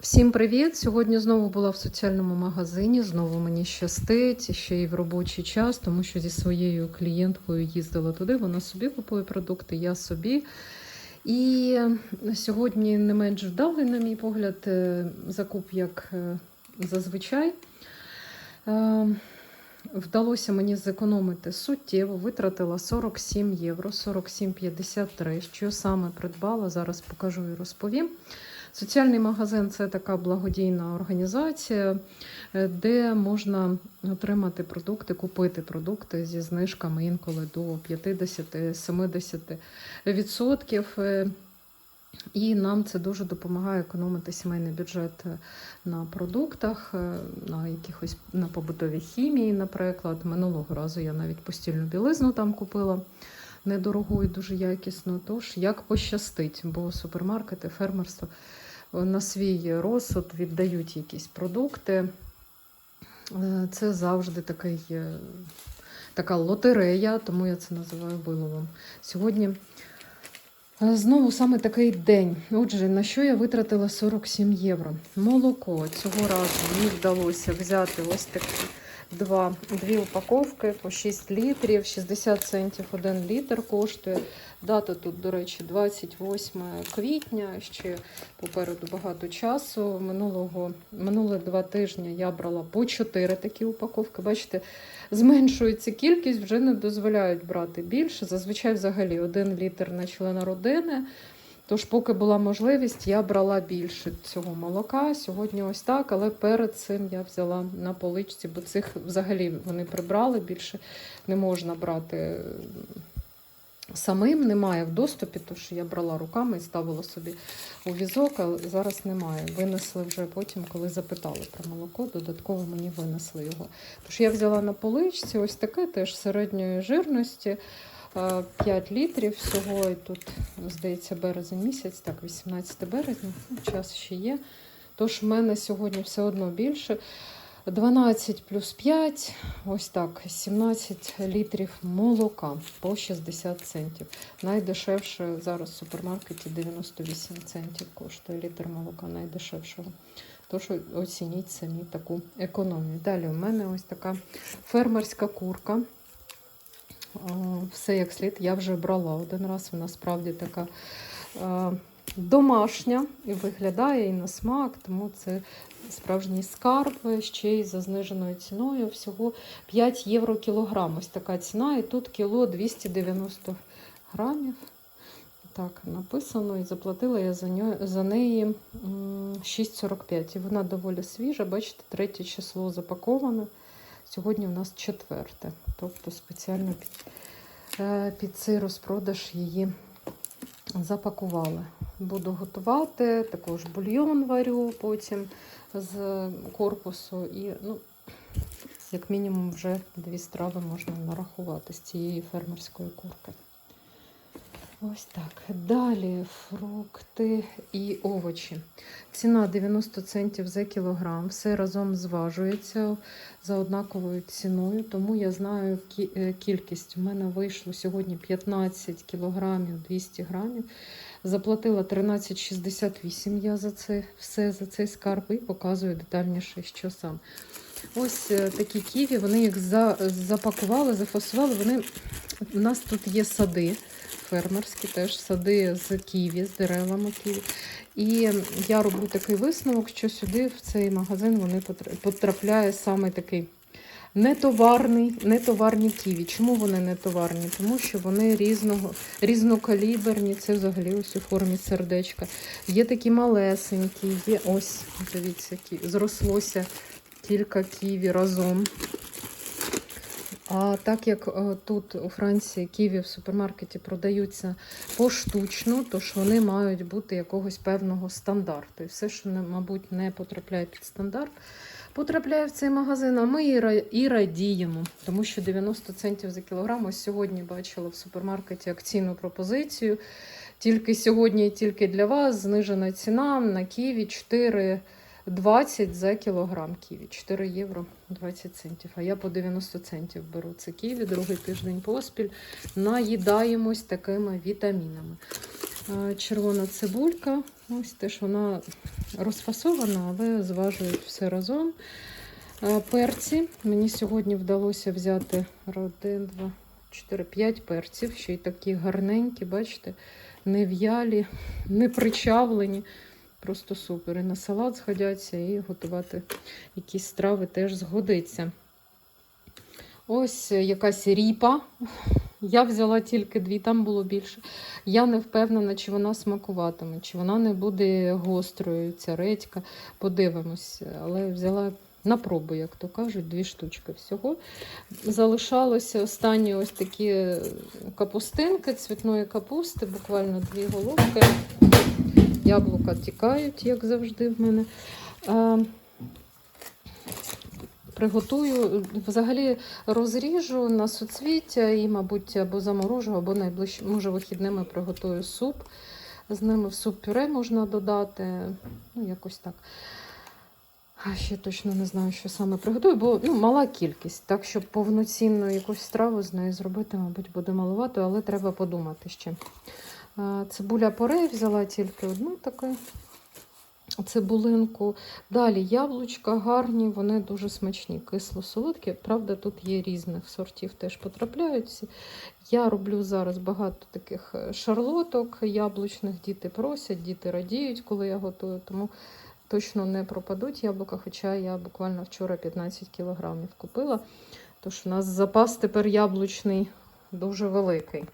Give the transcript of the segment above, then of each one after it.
Всім привіт! Сьогодні знову була в соціальному магазині. Знову мені щастить ще й в робочий час, тому що зі своєю клієнткою їздила туди. Вона собі купує продукти, я собі. І сьогодні не менш вдалий, на мій погляд, е, закуп, як е, зазвичай. Е, Вдалося мені зекономити суттєво, витратила 47 євро, 47,53. Що саме придбала, зараз покажу і розповім. Соціальний магазин це така благодійна організація, е, де можна отримати продукти, купити продукти зі знижками інколи до 50-70%. Е, І нам це дуже допомагає економити сімейний бюджет е, на продуктах, на якихось на побутовій хімії, наприклад. Минулого разу я навіть постільну білизну там купила недорогу і дуже якісно. Тож як пощастить, бо супермаркети, фермерство на свій розсуд віддають якісь продукти. Е, Це завжди такий, е, така лотерея, тому я це називаю виловом. Сьогодні е, знову саме такий день. Отже, на що я витратила 47 євро? Молоко. Цього разу мені вдалося взяти ось такі два, дві упаковки по 6 літрів, 60 центів один літр коштує. Дата тут, до речі, 28 квітня. Ще попереду багато часу. Минулого, минулі два тижні я брала по 4 такі упаковки. Бачите, зменшується кількість, вже не дозволяють брати більше. Зазвичай, взагалі, один літр на члена родини. Тож, поки була можливість, я брала більше цього молока. Сьогодні ось так, але перед цим я взяла на поличці, бо цих взагалі вони прибрали більше не можна брати самим, немає в доступі, тож я брала руками і ставила собі у візок, але зараз немає. Винесли вже потім, коли запитали про молоко, додатково мені винесли його. Тож я взяла на поличці ось таке теж середньої жирності. 5 літрів всього, і тут, здається, березень місяць, так, 18 березня, ну, час ще є. Тож в мене сьогодні все одно більше. 12 плюс 5, ось так, 17 літрів молока по 60 центів. Найдешевше зараз в супермаркеті 98 центів коштує літр молока найдешевшого. Тож оцініть самі таку економію. Далі у мене ось така фермерська курка. Все як слід, я вже брала один раз. Вона справді така е, домашня і виглядає і на смак, тому це справжній скарб ще й за зниженою ціною. Всього 5 євро кілограм. Ось така ціна, і тут кіло 290 грамів. Так, написано, і заплатила я за, нього, за неї 6,45. І вона доволі свіжа, бачите, третє число запаковане. Сьогодні у нас четверте. Тобто спеціально під, під цей розпродаж її запакували. Буду готувати, також бульйон варю потім з корпусу. І, ну, як мінімум, вже дві страви можна нарахувати з цієї фермерської курки. Ось так. Далі фрукти і овочі. Ціна 90 центів за кілограм. Все разом зважується за однаковою ціною, тому я знаю кількість. У мене вийшло сьогодні 15 кілограмів 200 грамів. Заплатила 13,68 я за це все за цей скарб і показую детальніше, що сам. Ось такі ківі, вони їх запакували, зафасували. Вони... У нас тут є сади фермерські, теж сади з ківі, з деревами ківі. І я роблю такий висновок, що сюди, в цей магазин, вони потрапляє саме такий нетоварний, нетоварні ківі. Чому вони нетоварні? Тому що вони різного, різнокаліберні, це взагалі ось у формі сердечка. Є такі малесенькі, є ось, дивіться, які зрослося кілька ківі разом. А так як тут у Франції ківі в супермаркеті продаються поштучно, то ж вони мають бути якогось певного стандарту. І все, що, мабуть, не потрапляє під стандарт, потрапляє в цей магазин, а ми і радіємо, тому що 90 центів за кілограм. Ось сьогодні бачила в супермаркеті акційну пропозицію. Тільки сьогодні, і тільки для вас знижена ціна на ківі 4. 20 за кілограм ківі, 4 євро 20 центів. А я по 90 центів беру це ківі, другий тиждень поспіль. Наїдаємось такими вітамінами. Червона цибулька, ось теж вона розфасовано, але зважують все разом. Е, Перці. Мені сьогодні вдалося взяти 1, 2, 4, 5 перців. Ще й такі гарненькі, бачите, не в'ялі, не причавлені. Просто супер. І на салат згодяться, і готувати якісь страви теж згодиться. Ось якась ріпа. Я взяла тільки дві, там було більше. Я не впевнена, чи вона смакуватиме, чи вона не буде гострою, ця редька. Подивимось. Але взяла на пробу, як то кажуть, дві штучки всього. Залишалося останні ось такі капустинки цвітної капусти, буквально дві головки. Яблука тікають, як завжди в мене. Приготую, взагалі розріжу на суцвіття і, мабуть, або заморожу, або найближче, може, вихідними приготую суп. З ними в суп пюре можна додати. Ну, якось так. А ще точно не знаю, що саме приготую, бо ну, мала кількість. Так, щоб повноцінну якусь страву з нею зробити, мабуть, буде маловато, але треба подумати ще. Цибуля порей взяла тільки одну таку цибулинку. Далі яблучка гарні, вони дуже смачні, кисло-солодкі. Правда, тут є різних сортів, теж потрапляються. Я роблю зараз багато таких е, шарлоток яблучних. Діти просять, діти радіють, коли я готую. Тому точно не пропадуть яблука, хоча я буквально вчора 15 кілограмів купила. Тож у нас запас тепер яблучний дуже великий.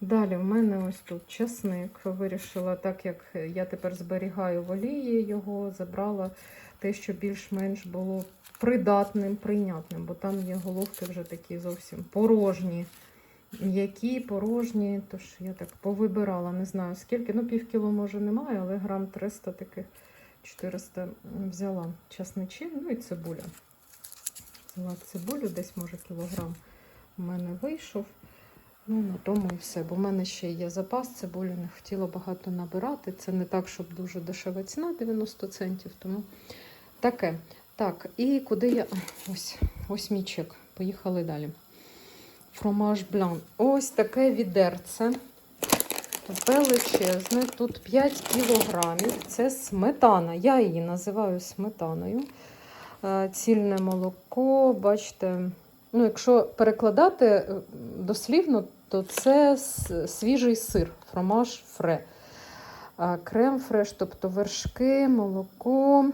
Далі в мене ось тут часник. Вирішила, так як я тепер зберігаю в олії його, забрала те, що більш-менш було придатним, прийнятним, бо там є головки вже такі зовсім порожні. М'які, порожні, тож я так повибирала, не знаю скільки. Ну, пів кіло, може, немає, але грам 300 таких 400 взяла часничин, ну і цибуля. Взяла цибулю, десь, може, кілограм у мене вийшов. Ну, на тому і все. Бо в мене ще є запас цибулі, не хотіла багато набирати. Це не так, щоб дуже дешева ціна, 90 центів. Тому таке. Так, і куди я. Ось, ось мій чек. Поїхали далі. Фромаж блан. Ось таке відерце. Величезне. Тут 5 кілограмів. Це сметана. Я її називаю сметаною. Е, Цільне молоко, бачите. Ну, якщо перекладати е, дослівно, то це свіжий сир, фромаж фре. Крем фреш, тобто вершки, молоко.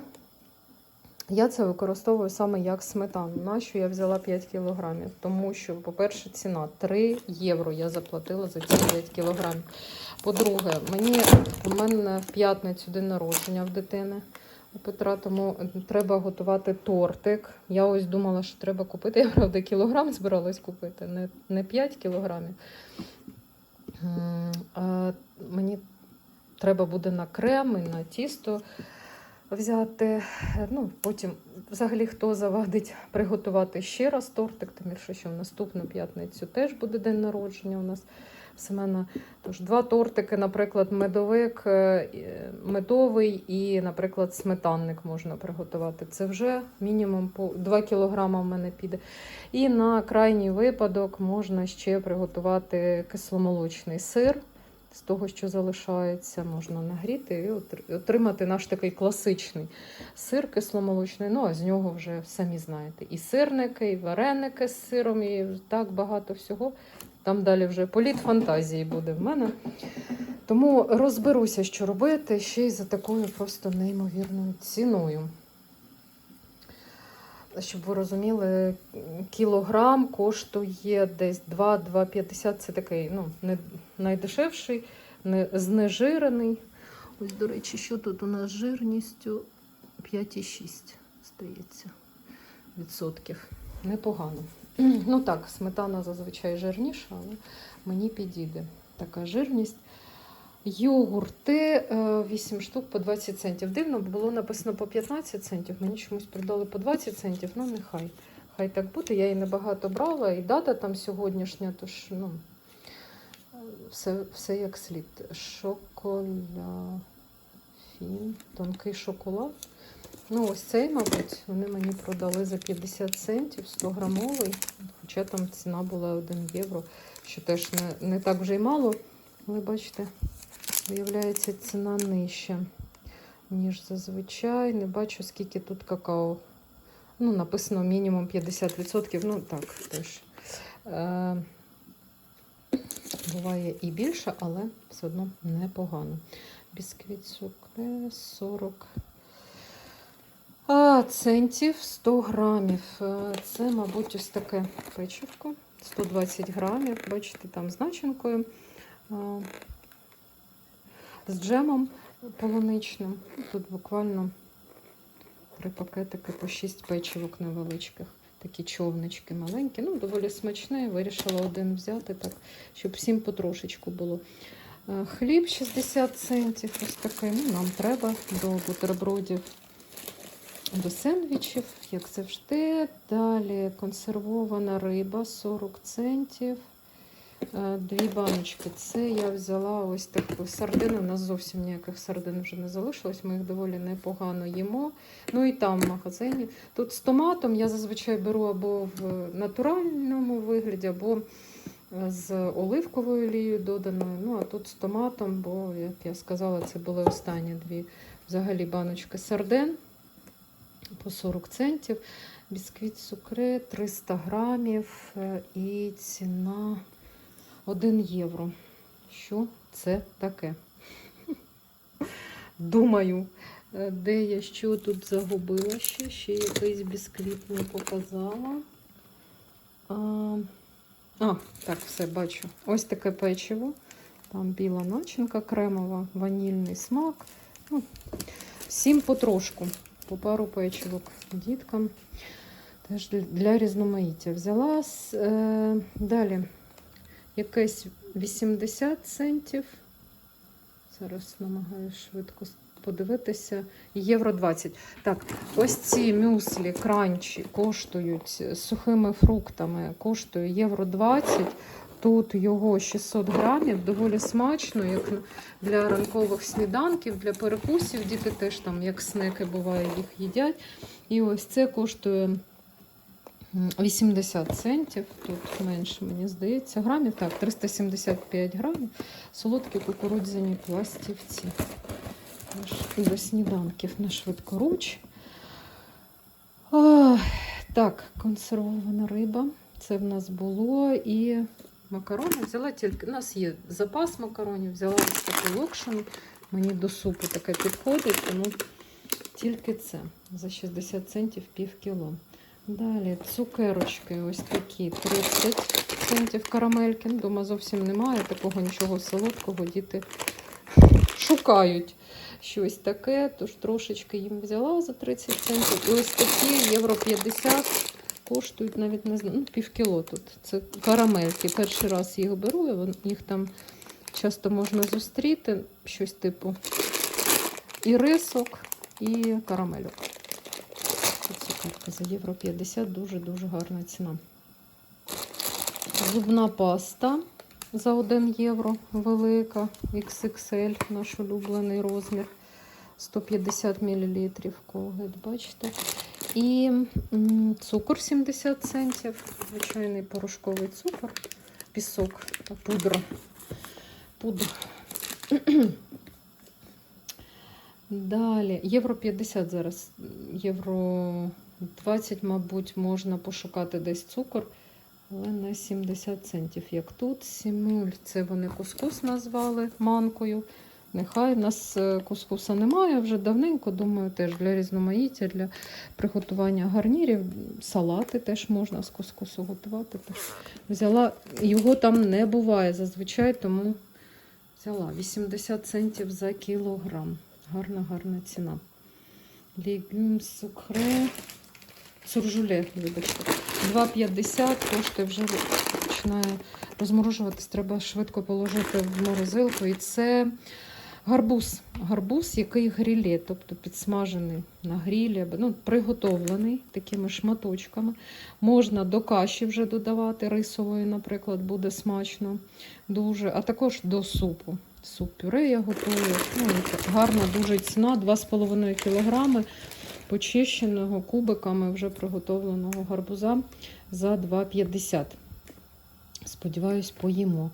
Я це використовую саме як сметану. Нащо я взяла 5 кілограмів? Тому що, по-перше, ціна 3 євро я заплатила за ці 5 кілограмів. По-друге, мені у мене в п'ятницю день народження в дитини Петра, тому треба готувати тортик. Я ось думала, що треба купити. Я правда кілограм збиралась купити, не, не 5 кілограмів. А мені треба буде на крем і на тісто взяти. Ну, потім, взагалі, хто завадить приготувати ще раз тортик, тим більше, що в наступну п'ятницю теж буде день народження у нас. Семена. Тож два тортики, наприклад, медовик, е, медовий і, наприклад, сметанник можна приготувати. Це вже мінімум по 2 кг в мене піде. І на крайній випадок можна ще приготувати кисломолочний сир. З того, що залишається, можна нагріти і отримати наш такий класичний сир кисломолочний. Ну, а з нього вже самі знаєте. І сирники, і вареники з сиром, і так багато всього. Там далі вже політ фантазії буде в мене. Тому розберуся, що робити ще й за такою просто неймовірною ціною. Щоб ви розуміли, кілограм коштує десь 2-2,50. Це такий ну, не найдешевший, не знежирений. Ось, до речі, що тут у нас жирністю 5,6 стається відсотків. Непогано. Ну так, сметана зазвичай жирніша, але мені підійде така жирність. Йогурти 8 штук по 20 центів. Дивно, було написано по 15 центів. Мені чомусь продали по 20 центів. Ну, нехай. Хай так буде. Я її небагато брала, і дата там сьогоднішня, тож ну, все, все як слід. Шоколяфін, тонкий шоколад. Ну, ось цей, мабуть, вони мені продали за 50 центів, 100 грамовий, хоча там ціна була 1 євро, що теж не, не так вже й мало. Але бачите, виявляється, ціна нижча. ніж зазвичай. Не бачу, скільки тут какао. Ну, написано мінімум 50%. Ну, так, теж. Е, буває і більше, але все одно непогано. Бісквіт цукре 40 центів 100 грамів. Е, Це, мабуть, ось таке печивко. 120 грамів. Бачите, там з начинкою. е, З джемом полуничним. Тут буквально три пакетики по 6 печивок невеличких. Такі човнички маленькі. Ну, доволі смачне. Вирішила один взяти, так, щоб всім потрошечку було. Е, Хліб 60 центів. Ось такий. Ну, нам треба до бутербродів, до сендвічів, як завжди. Далі консервована риба 40 центів. Е, Дві баночки. Це я взяла ось таку сардину. У нас зовсім ніяких сардин вже не залишилось. Ми їх доволі непогано їмо. Ну і там в магазині. Тут з томатом я зазвичай беру або в натуральному вигляді, або е, з оливковою олією доданою. Ну, а тут з томатом, бо, як я сказала, це були останні дві взагалі баночки сардин по 40 центів. Бісквіт цукре 300 грамів е, і ціна 1 євро. Що це таке? Думаю, е, де я що тут загубила ще, ще якийсь бісквіт не показала. А, а, так, все бачу. Ось таке печиво. Там біла начинка кремова, ванільний смак. Ну, всім потрошку, по пару печивок діткам. Теж для- різноманіття взяла. Е, далі якесь 80 центів. Зараз намагаюся швидко подивитися. Євро 20. Так, ось ці мюслі, кранчі коштують сухими фруктами, коштує євро 20. Тут його 600 грамів, доволі смачно, як для ранкових сніданків, для перекусів. Діти теж там, як снеки буває, їх їдять. І ось це коштує 80 центів. Тут менше, мені здається, грамів. Так, 375 грамів. Солодкі кукурудзяні пластівці. І до сніданків на швидкоруч. Ах, Так, консервована риба. Це в нас було. І макарони взяла тільки. У нас є запас макаронів, взяла ось таку локшину. Мені до супу таке підходить, тому тільки це. За 60 центів пів кіло. Далі цукерочки ось такі 30 центів карамельки. Дома зовсім немає такого нічого солодкого. Діти шукають щось таке, тож трошечки їм взяла за 30 центів. І ось такі євро 50 коштують навіть не знаю, ну, пів кіло тут. Це карамельки. Перший раз їх беру, їх там часто можна зустріти, щось типу і рисок, і карамельок. Цукерка за євро 50 дуже-дуже гарна ціна. Зубна паста за 1 євро велика, XXL, наш улюблений розмір. 150 мл Колгейт, бачите. І цукор 70 центів, звичайний порошковий цукор, пісок пудра. Пудра. Далі, євро 50 зараз, євро 20, мабуть, можна пошукати десь цукор, але на 70 центів. Як тут, сімуль, це вони кускус назвали манкою. Нехай в нас е, кускуса немає вже давненько, думаю, теж для різноманіття, для приготування гарнірів. Салати теж можна з кускусу готувати. Взяла, його там не буває зазвичай, тому взяла 80 центів за кілограм. Гарна, гарна ціна. Лігюм, сукре, суржуле, вибачте. 2,50 коштує вже починає розморожуватись. Треба швидко положити в морозилку. І це гарбуз. Гарбуз, який грілє, тобто підсмажений на грілі, ну, приготовлений такими шматочками. Можна до каші вже додавати, рисової, наприклад, буде смачно дуже, а також до супу. Суп пюре я готую. Ну, гарна дуже ціна, 2,5 кг почищеного кубиками вже приготовленого гарбуза за 2,50. Сподіваюсь, поїмо.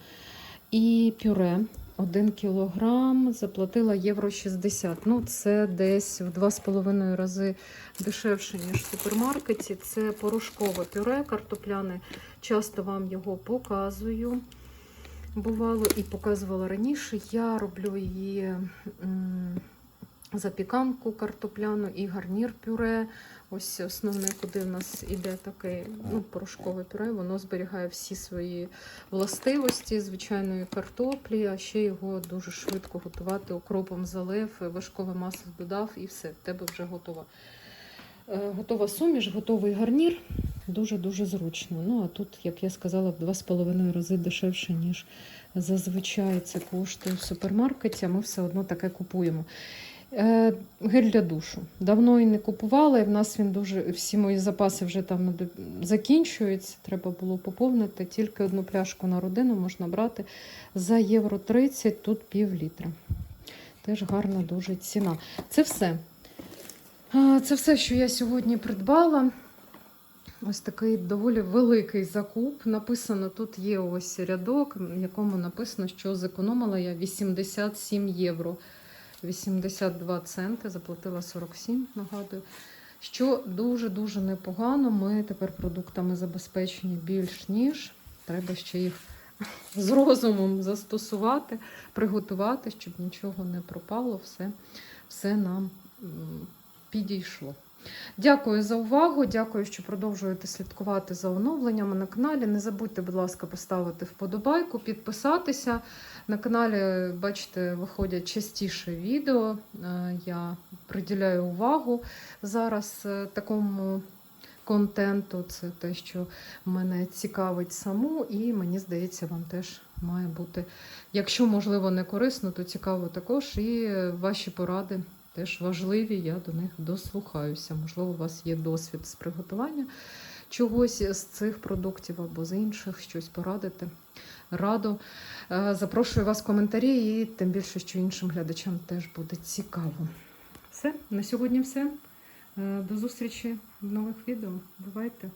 І пюре 1 кілограм заплатила євро 60. Ну, це десь в 2,5 рази дешевше, ніж в супермаркеті. Це порошкове пюре картопляне. Часто вам його показую. Бувало і показувала раніше. Я роблю її запіканку картопляну і гарнір пюре. Ось основне, куди в нас іде таке ну, порошкове пюре, воно зберігає всі свої властивості звичайної картоплі, а ще його дуже швидко готувати. Окропом залив, вершкове масло додав і все, в тебе вже готова. Е, Готова суміш, готовий гарнір. Дуже-дуже зручно. Ну, а тут, як я сказала, в 2,5 рази дешевше, ніж зазвичай це коштує в супермаркеті, а ми все одно таке купуємо. Е, Гель для душу. Давно і не купувала, і в нас він дуже. Всі мої запаси вже там закінчуються. Треба було поповнити. Тільки одну пляшку на родину можна брати за євро 30, тут пів літра. Теж гарна дуже ціна. Це все. Це все, що я сьогодні придбала. Ось такий доволі великий закуп. Написано, тут є ось рядок, в якому написано, що зекономила я 87 євро. 82 центи, заплатила 47, нагадую. Що дуже-дуже непогано. Ми тепер продуктами забезпечені більш ніж. Треба ще їх з розумом застосувати, приготувати, щоб нічого не пропало, все, все нам підійшло. Дякую за увагу. Дякую, що продовжуєте слідкувати за оновленнями на каналі. Не забудьте, будь ласка, поставити вподобайку, підписатися. На каналі, бачите, виходять частіше відео. Е, Я приділяю увагу зараз е, такому контенту. Це те, що мене цікавить саму, і мені здається, вам теж має бути, якщо можливо не корисно, то цікаво також. І е, ваші поради теж важливі. Я до них дослухаюся. Можливо, у вас є досвід з приготування чогось з цих продуктів або з інших, щось порадити. Радо. Е, Запрошую вас в коментарі, і тим більше, що іншим глядачам теж буде цікаво. Все, на сьогодні все. Е, До зустрічі в нових відео. Бувайте!